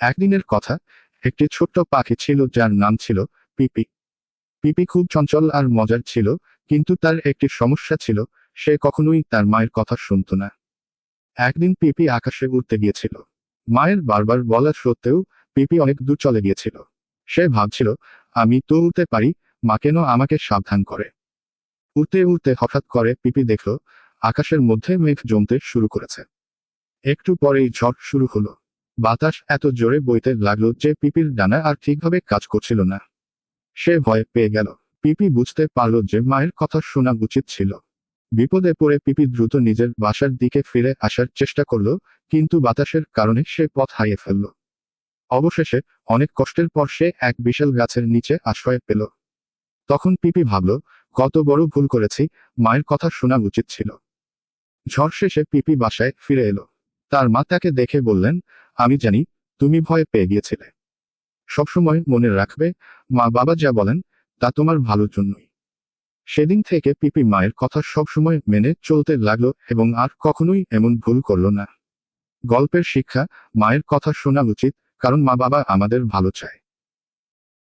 একদিনের কথা, একটি ছোট্ট পাখি ছিল যার নাম ছিল পিপি। পিপি খুব চঞ্চল আর মজার ছিল, কিন্তু তার একটি সমস্যা ছিল, সে কখনোই তার মায়ের কথা শুনত না। একদিন পিপি আকাশে উড়তে গিয়েছিল। মায়ের বারবার বলা সত্ত্বেও পিপি অনেক দূর চলে গিয়েছিল। সে ভাবছিল, আমি তো উড়তে পারি, মা কেন আমাকে সাবধান করে? উড়তে উড়তে হঠাৎ করে পিপি দেখল, আকাশের মধ্যে মেঘ জমতে শুরু করেছে। একটু পরেই ঝড় শুরু হলো। বাতাস এত জোরে বইতে লাগল যে পিপির ডানা আর ঠিকভাবে কাজ করছিল না। সে ভয় পেয়ে গেল। পিপি বুঝতে পারল যে মায়ের কথা শোনা উচিত ছিল। বিপদে পড়ে পিপি দ্রুত নিজের বাসার দিকে ফিরে আসার চেষ্টা করল, কিন্তু বাতাসের কারণে সে পথ হারিয়ে ফেলল। অবশেষে অনেক কষ্টের পর সে এক বিশাল গাছের নিচে আশ্রয় পেল। তখন পিপি ভাবল, কত বড় ভুল করেছি, মায়ের কথা শোনা উচিত ছিল। ঝড় শেষে পিপি বাসায় ফিরে এলো। তার মা তাকে দেখে বললেন আমি জানি, তুমি ভয় পেয়ে গিয়েছিলে। সবসময় মনে রাখবে, মা বাবা যা বলেন, তা তোমার ভালোর জন্যই। সেদিন থেকে পিপি মায়ের কথা সবসময় মেনে চলতে লাগল এবং আর কখনোই এমন ভুল করল না। গল্পের শিক্ষা, মায়ের কথা শোনা উচিত, কারণ মা বাবা আমাদের ভালো চায়।